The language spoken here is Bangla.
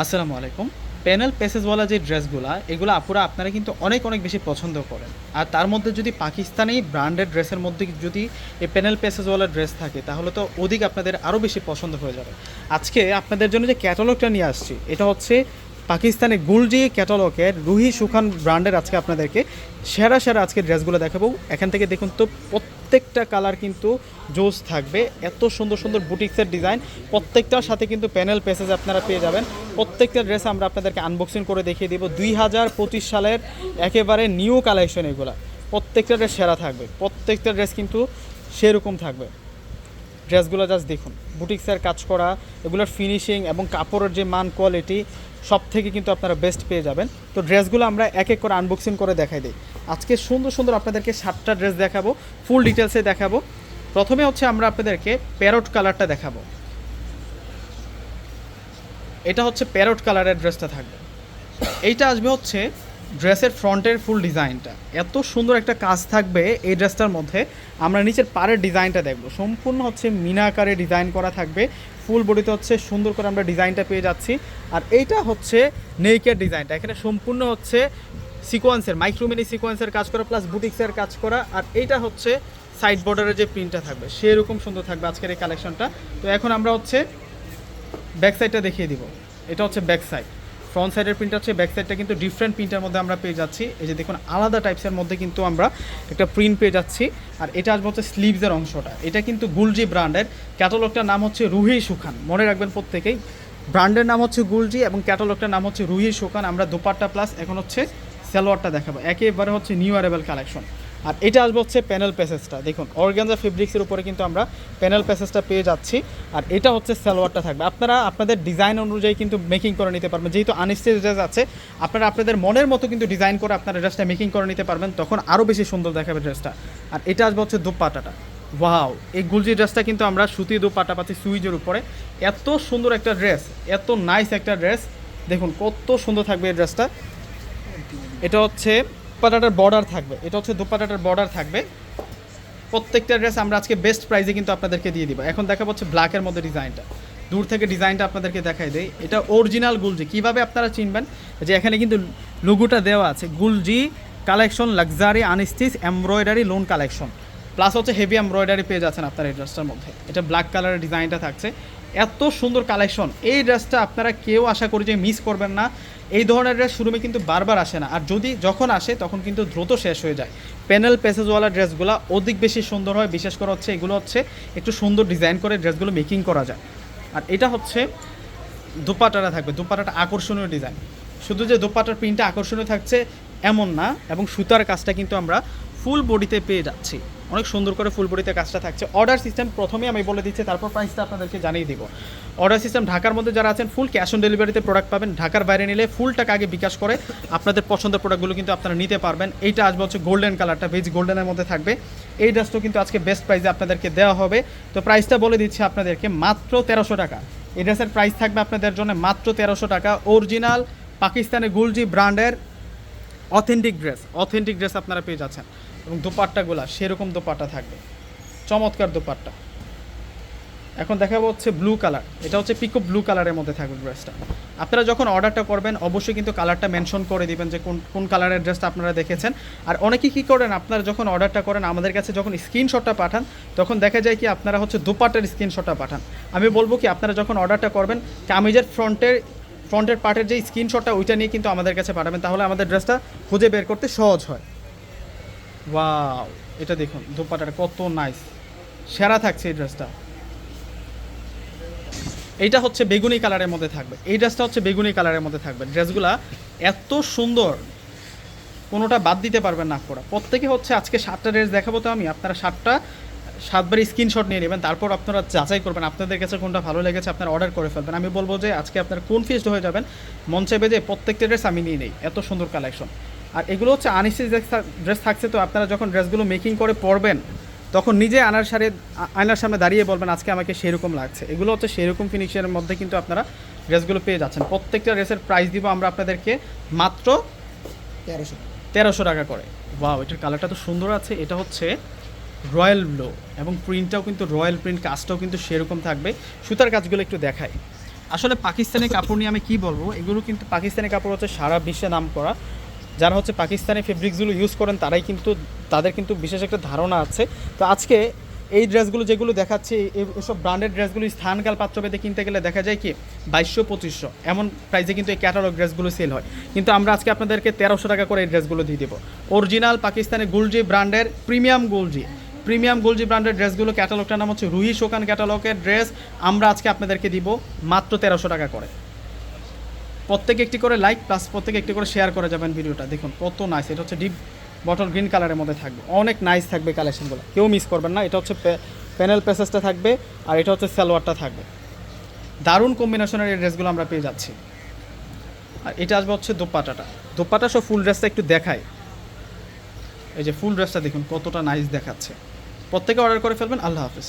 আসসালামু আলাইকুম। প্যানেল পেসেসওয়ালা যে ড্রেসগুলো, এগুলো আপুরা আপনারা কিন্তু অনেক অনেক বেশি পছন্দ করেন। আর তার মধ্যে যদি পাকিস্তানি ব্র্যান্ডেড ড্রেসের মধ্যে যদি এই প্যানেল পেসেসওয়ালা ড্রেস থাকে, তাহলে তো অধিক আপনাদের আরও বেশি পছন্দ হয়ে যাবে। আজকে আপনাদের জন্য যে ক্যাটালগটা নিয়ে আসছি, এটা হচ্ছে পাকিস্তানের গুলজি ক্যাটালগের রুহি সুখান ব্র্যান্ডের আজকে আপনাদেরকে সেরা সেরা আজকে ড্রেসগুলো দেখাবো। এখান থেকে দেখুন তো প্রত্যেকটা কালার কিন্তু জোস থাকবে। এত সুন্দর সুন্দর বুটিক্সের ডিজাইন। প্রত্যেকটার সাথে কিন্তু প্যানেল পেসেজ আপনারা পেয়ে যাবেন। প্রত্যেকটা ড্রেস আমরা আপনাদেরকে আনবক্সিং করে দেখিয়ে দিব। দুই হাজার পঁচিশ সালের একেবারে নিউ কালেকশন এগুলা। প্রত্যেকটা ড্রেস সেরা থাকবে। প্রত্যেকটা ড্রেস কিন্তু সেরকম থাকবে। ড্রেসগুলো জাস্ট দেখুন। বুটিক্সের কাজ করা, এগুলোর ফিনিশিং এবং কাপড়ের যে মান কোয়ালিটি সব থেকে কিন্তু আপনারা বেস্ট পেয়ে যাবেন। তো ড্রেসগুলো আমরা এক এক করে আনবক্সিং করে দেখাই দিই। আজকে সুন্দর সুন্দর আপনাদেরকে সাতটা ড্রেস দেখাবো ফুল ডিটেলসে দেখাবো। প্রথমে হচ্ছে আমরা আপনাদেরকে প্যারট কালারটা দেখাবো। এটা হচ্ছে প্যারট কালারের ড্রেসটা থাকবে। এইটা আসবে হচ্ছে ড্রেসের ফ্রন্টের ফুল ডিজাইনটা। এত সুন্দর একটা কাজ থাকবে এই ড্রেসটার মধ্যে। আমরা নিচের পাড়ের ডিজাইনটা দেখব। সম্পূর্ণ হচ্ছে মিনা আকারে ডিজাইন করা থাকবে। ফুল বডিতে হচ্ছে সুন্দর করে আমরা ডিজাইনটা পেয়ে যাচ্ছি। আর এইটা হচ্ছে নেইকের ডিজাইনটা। এখানে সম্পূর্ণ হচ্ছে সিকোয়েন্সের মাইক্রোমিনি সিকোয়েন্সের কাজ করা প্লাস বুটিক্সের কাজ করা। আর এইটা হচ্ছে সাইড বর্ডারের যে প্রিন্টটা থাকবে, সেরকম সুন্দর থাকবে আজকের এই কালেকশনটা তো এখন আমরা হচ্ছে ব্যাক সাইডটা দেখিয়ে দিব। এটা হচ্ছে ব্যাক সাইড ফ্রন্ট সাইডের প্রিন্ট হচ্ছে ব্যাক সাইডটা কিন্তু ডিফারেন্ট প্রিন্টের মধ্যে আমরা পেয়ে যাচ্ছি। এই যে দেখুন, আলাদা টাইপসের মধ্যে কিন্তু আমরা একটা প্রিন্ট পেয়ে যাচ্ছি। আর এটা আসবে হচ্ছে স্লিভসের অংশটা। এটা কিন্তু গুলজি ব্র্যান্ডের ক্যাটালগটার নাম হচ্ছে রুহি সুখান। মনে রাখবেন প্রত্যেকেই। ব্র্যান্ডের নাম হচ্ছে গুলজি এবং ক্যাটালগটার নাম হচ্ছে রুহি সুখান। আমরা দোপাট্টা প্লাস এখন হচ্ছে সালোয়ারটা দেখাবো। একেবারে হচ্ছে নিউ অ্যারেবল কালেকশন আর এটা আসবে হচ্ছে প্যানেল প্যাসেজটা দেখুন অর্গানজা ফেব্রিক্সের উপরে কিন্তু আমরা প্যানেল প্যাসেজটা পেয়ে যাচ্ছি। আর এটা হচ্ছে সালোয়ারটা থাকবে। আপনারা আপনাদের ডিজাইন অনুযায়ী কিন্তু মেকিং করে নিতে পারবেন। যেহেতু আনস্টেজ আছে, আপনারা আপনাদের মনের মতো কিন্তু ডিজাইন করে আপনারা ড্রেসটা মেকিং করে নিতে পারবেন। তখন আরও বেশি সুন্দর দেখাবে ড্রেসটা আর এটা আসবে হচ্ছে দোপাটাটা। ওয়াও এই গুলজি ড্রেসটা কিন্তু আমরা সুতি দোপাটা পাচ্ছি সুইজের উপরে। এত সুন্দর একটা ড্রেস এত নাইস একটা ড্রেস দেখুন, কত সুন্দর থাকবে এই ড্রেসটা এটা হচ্ছে দুপাটাটার বর্ডার থাকবে। এটা হচ্ছে দুপাটাটার বর্ডার থাকবে। প্রত্যেকটা ড্রেস আমরা আজকে বেস্ট প্রাইসে কিন্তু আপনাদেরকে দিয়ে দিব। এখন দেখা হচ্ছে ব্ল্যাকের মধ্যে ডিজাইনটা দূর থেকে ডিজাইনটা আপনাদেরকে দেখাই দেয় এটা অরিজিনাল গুলজি কীভাবে আপনারা চিনবেন? যে এখানে কিন্তু লুগুটা দেওয়া আছে। গুলজি collection luxury unstitch embroidery lawn collection plus হচ্ছে হেভি এমব্রয়ডারি পেয়ে যাচ্ছেন আপনার এই ড্রেসটার মধ্যে। এটা ব্ল্যাক কালারের ডিজাইনটা থাকছে। এত সুন্দর কালেকশন এই ড্রেসটা আপনারা কেউ আশা করি যে মিস করবেন না। এই ধরনের ড্রেস শুরুমে কিন্তু বারবার আসে না। আর যদি যখন আসে, তখন কিন্তু দ্রুত শেষ হয়ে যায়। প্যানেল পেসেজওয়ালা ড্রেসগুলো অধিক বেশি সুন্দর হয়। বিশেষ করে হচ্ছে, এগুলো হচ্ছে একটু সুন্দর ডিজাইন করে ড্রেসগুলো মেকিং করা যায়। আর এটা হচ্ছে দুপাটাটা থাকবে। দুপাটাটা আকর্ষণীয় ডিজাইন শুধু যে দুপাটার প্রিন্টটা আকর্ষণীয় থাকছে, এমন না। এবং সুতার কাজটা কিন্তু আমরা ফুল বডিতে পেয়ে যাচ্ছি। অনেক সুন্দর করে ফুল বডিতে কাজটা থাকছে। অর্ডার সিস্টেম প্রথমেই আমি বলে দিচ্ছি, তারপর প্রাইসটা আপনাদেরকে জানিয়ে দিব। অর্ডার সিস্টেম ঢাকার মধ্যে যারা আছেন ফুল ক্যাশ অন ডেলিভারিতে প্রোডাক্ট পাবেন। ঢাকার বাইরে নিলে ফুল টাকা আগে বিকাশ করে আপনাদের পছন্দের প্রোডাক্টগুলো কিন্তু আপনারা নিতে পারবেন। এইটা আসবে হচ্ছে গোল্ডেন কালারটা ভেজ গোল্ডেনের মধ্যে থাকবে। এই ড্রেসটাও কিন্তু আজকে বেস্ট প্রাইসে আপনাদেরকে দেওয়া হবে। তো প্রাইসটা বলে দিচ্ছি আপনাদেরকে, মাত্র তেরোশো টাকা। এই ড্রেসের প্রাইস থাকবে আপনাদের জন্য মাত্র তেরোশো টাকা। অরিজিনাল পাকিস্তানের গুলজি ব্র্যান্ডের অথেন্টিক ড্রেস অথেন্টিক ড্রেস আপনারা পেয়ে যাচ্ছেন। এবং দোপাট্টাগুলা, সেরকম দোপাট্টা থাকবে। চমৎকার দোপাট্টা। এখন দেখাবো হচ্ছে ব্লু কালার এটা হচ্ছে পিকো ব্লু কালারের মধ্যে থাকবে ড্রেসটা আপনারা যখন অর্ডারটা করবেন, অবশ্যই কিন্তু কালারটা মেনশন করে দিবেন যে কোন কোন কালারের ড্রেসটা আপনারা দেখেছেন। আর অনেকে কী করেন, আপনারা যখন অর্ডারটা করেন, আমাদের কাছে যখন স্ক্রিনশটটা পাঠান, তখন দেখা যায় কি আপনারা হচ্ছে দুপাটের স্ক্রিনশটটা পাঠান। আমি বলব কি, আপনারা যখন অর্ডারটা করবেন, কামিজের ফ্রন্টের ফ্রন্টের পার্টের যে স্ক্রিনশটটা, ওইটা নিয়ে কিন্তু আমাদের কাছে পাঠাবেন। তাহলে আমাদের ড্রেসটা খুঁজে বের করতে সহজ হয়। ওয়াও, এটা দেখুন দুপাটাটা কত নাইস সেরা থাকছে এই ড্রেসটা। এইটা হচ্ছে বেগুনি কালারের মধ্যে থাকবে। এই ড্রেসটা হচ্ছে বেগুনি কালারের মধ্যে থাকবে। ড্রেসগুলা এত সুন্দর, কোনোটা বাদ দিতে পারবেন না করা প্রত্যেকে হচ্ছে আজকে সাতটা ড্রেস দেখাবো তো আমি। আপনারা সাতটা সাতবার স্ক্রিনশট নিয়ে নেবেন তারপর আপনারা যাচাই করবেন আপনাদের কাছে কোনটা ভালো লেগেছে আপনারা অর্ডার করে ফেলবেন। আমি বলব যে আজকে আপনারা কনফিউজড হয়ে যাবেন মন চাইবে যে প্রত্যেকটা ড্রেস আমি নিয়ে নেই এত সুন্দর কালেকশন আর এগুলো হচ্ছে আনিসি ড্রেস থাকছে তো আপনারা যখন ড্রেসগুলো মেকিং করে পরবেন তখন নিজে আনার সারে আয়নার সামনে দাঁড়িয়ে বলবেন আজকে আমাকে সেরকম লাগছে। এগুলো হচ্ছে সেরকম ফিনিশের মধ্যে কিন্তু আপনারা ড্রেসগুলো পেয়ে যাচ্ছেন। প্রত্যেকটা ড্রেসের প্রাইস দিব আমরা আপনাদেরকে মাত্র তেরোশো তেরোশো টাকা করে। ওয়াও এটার কালারটা তো সুন্দর আছে। এটা হচ্ছে রয়্যাল ব্লো এবং প্রিন্টটাও কিন্তু রয়্যাল প্রিন্ট, কাজটাও কিন্তু সেরকম থাকবে। সুতার কাজগুলো একটু দেখাই। আসলে পাকিস্তানি কাপড় নিয়ে আমি কি বলব? এগুলো কিন্তু পাকিস্তানি কাপড় হচ্ছে সারা বিশ্বে নাম করা। যারা হচ্ছে পাকিস্তানি ফেব্রিক্সগুলো ইউজ করেন, তারাই কিন্তু, তাদের কিন্তু বিশেষ একটা ধারণা আছে। তো আজকে এই ড্রেসগুলো যেগুলো দেখাচ্ছি এসব ব্র্যান্ডেড ড্রেসগুলো স্থানকাল পাত্রভেদে কিনতে গেলে দেখা যায় কি, বাইশশো, পঁচিশশো। এমন প্রাইসে কিন্তু এই ক্যাটালগ ড্রেসগুলো সেল হয়। কিন্তু আমরা আজকে আপনাদেরকে তেরোশো টাকা করে এই ড্রেসগুলো দিয়ে দেবো। অরিজিনাল পাকিস্তানি গুলজি ব্র্যান্ডের প্রিমিয়াম গুলজি। প্রিমিয়াম গোলজি ব্র্যান্ডের ড্রেসগুলো ক্যাটালগটার নাম হচ্ছে রুহি শোকান ক্যাটালগের ড্রেস। আমরা আজকে আপনাদেরকে দিব মাত্র তেরোশো টাকা করে। প্রত্যেকে একটি করে লাইক প্লাস প্রত্যেকে একটি করে শেয়ার করে যাবেন ভিডিওটা। দেখুন, কত নাইস এটা হচ্ছে ডিপ বটল গ্রিন কালারের মধ্যে থাকবে। অনেক নাইস থাকবে কালেকশনগুলো কেউ মিস করবেন না। এটা হচ্ছে প্যানেল প্যাসেজটা থাকবে আর এটা হচ্ছে সালোয়ারটা থাকবে। দারুণ কম্বিনেশনের এই ড্রেসগুলো আমরা পেয়ে যাচ্ছি। আর এটা আসবে হচ্ছে দোপাটাটা। দোপাটা সব ফুল ড্রেসটা একটু দেখায় এই যে ফুল ড্রেসটা দেখুন, কতটা নাইস দেখাচ্ছে। প্রত্যেকে অর্ডার করে ফেলবেন। আল্লাহ হাফিজ।